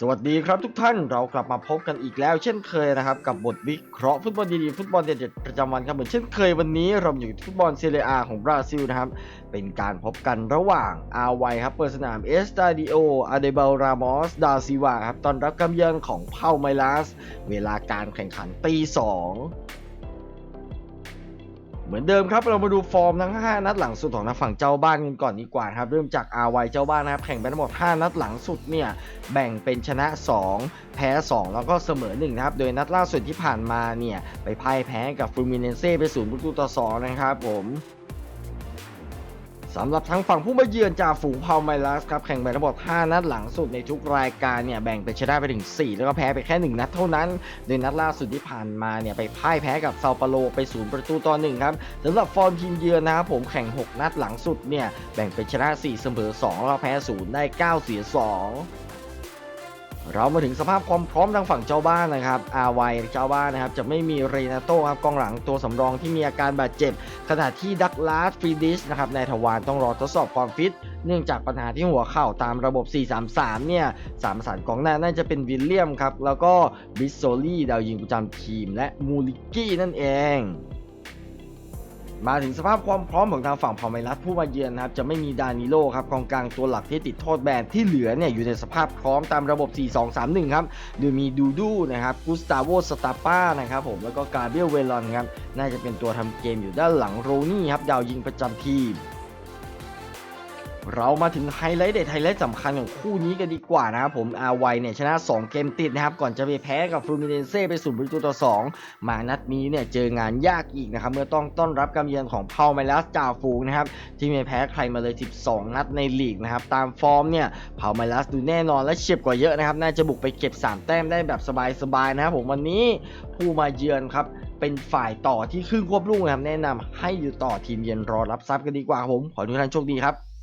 สวัสดีครับทุกท่านเรากลับมาพบกันอีกแล้ว เช่นเคยนะครับ กับบทวิเคราะห์ฟุตบอลดีๆฟุตบอลเด็ดๆประจำวันครับเหมือนเช่นเคยวันนี้เราอยู่ที่ฟุตบอลเซเรียอาของบราซิลนะครับ เป็นการพบกันระหว่างอาไวครับเปิดสนามเอสตาดิโออาเดเบลรามอสดาซิวาครับตอนรับกำเยือนของเผ่าไมลัสเวลาการแข่งขันตีสอง มือนเดิมครับเรามาดูฟอร์มทั้ง 5 นัดหลังสุดของทางฝั่งเจ้าบ้านกันก่อนดีกว่าครับเริ่มจากอาไวเจ้าบ้านนะครับแข่งไปทั้งหมด 5 นัดหลังสุดเนี่ยแบ่งเป็นชนะ 2 แพ้ 2 แล้วก็เสมอ1นะครับโดยนัดล่าสุดที่ผ่านมาเนี่ยไปพ่ายแพ้กับฟลูมิเนเซ่ไปศูนย์ประตูต่อ2นะครับผม สำหรับทั้งฝั่งผู้มาเยือนจ่าฝูงพาวไมลัสครับแข่งไปทั้งหมด 5 นัดหลังสุดในทุกรายการเนี่ยแบ่งเป็นชนะไปถึง 4 แล้วก็แพ้ไปแค่ 1 นัดเท่านั้น โดยนัดล่าสุดที่ผ่านมาเนี่ยไปพ่ายแพ้กับเซาเปาโลไป 0 ประตูต่อ 1 ครับสำหรับฟอร์มทีมเยือนนะครับผมแข่ง 6 นัดหลังสุดเนี่ยแบ่งเป็นชนะ 4 เสมอ 2 แล้วก็แพ้ 0 ได้ 9 เสีย 2 เรามาถึงสภาพความพร้อมทางฝั่งเจ้าบ้านนะครับ อาไวเจ้าบ้านนะครับ จะไม่มีเรนาโต้ครับกองหลังตัวสำรองที่มีอาการบาดเจ็บ ขณะที่ดักลาสฟรีดิชนะครับนายทวารต้องรอทดสอบความฟิต เนื่องจากปัญหาที่หัวเข่าตามระบบ 4-3-3 เนี่ยสามสานกองหน้าน่าจะเป็นวิลเลียมครับ แล้วก็บิสโซลี่ดาวยิงประจำทีม และมูลิกี้นั่นเอง มาถึงสภาพความพร้อมของทางฝั่งพอมไมรัสผู้มาเยือนนะครับจะไม่มีดานิโลครับกองกลางตัวหลักที่ติดโทษแบนที่เหลือเนี่ยอยู่ในสภาพพร้อมตามระบบ 4-2-3-1 ครับโดยมีดูดูนะครับกุสตาโวสตาป้านะครับผมแล้วก็กาเบรียลเวลอนครับน่าจะเป็นตัวทำเกมอยู่ด้านหลังโรนี่ครับดาวยิงประจำทีม เรามาถึงไฮไลท์เด็ดไฮไลท์สำคัญของคู่นี้กันดีกว่านะครับผมอาไวเนี่ยชนะ 2 เกมติดนะครับก่อนจะไปแพ้กับฟลูมิเนเซ่ไป0ประตูต่อ 2 มานัดนี้เนี่ยเจองานยากอีกนะครับเมื่อต้องต้อนรับการเยือนของพาไมลัสจ่าฝูงนะครับที่ไม่แพ้ใครมาเลย 12 นัดในลีกนะครับตามฟอร์มเนี่ยพาไมลัสดูแน่นอนและเฉียบกว่าเยอะนะครับน่าจะบุกไปเก็บ 3 แต้มได้แบบสบายๆนะครับผมวันนี้ผู้มาเยือนครับเป็นฝ่ายต่อที่ครึ่งควบลูกนะครับแนะนำให้อยู่ต่อทีมเยือนรอรับทรัพย์กันดีกว่าครับผมขอให้ทุกท่านโชคดีครับ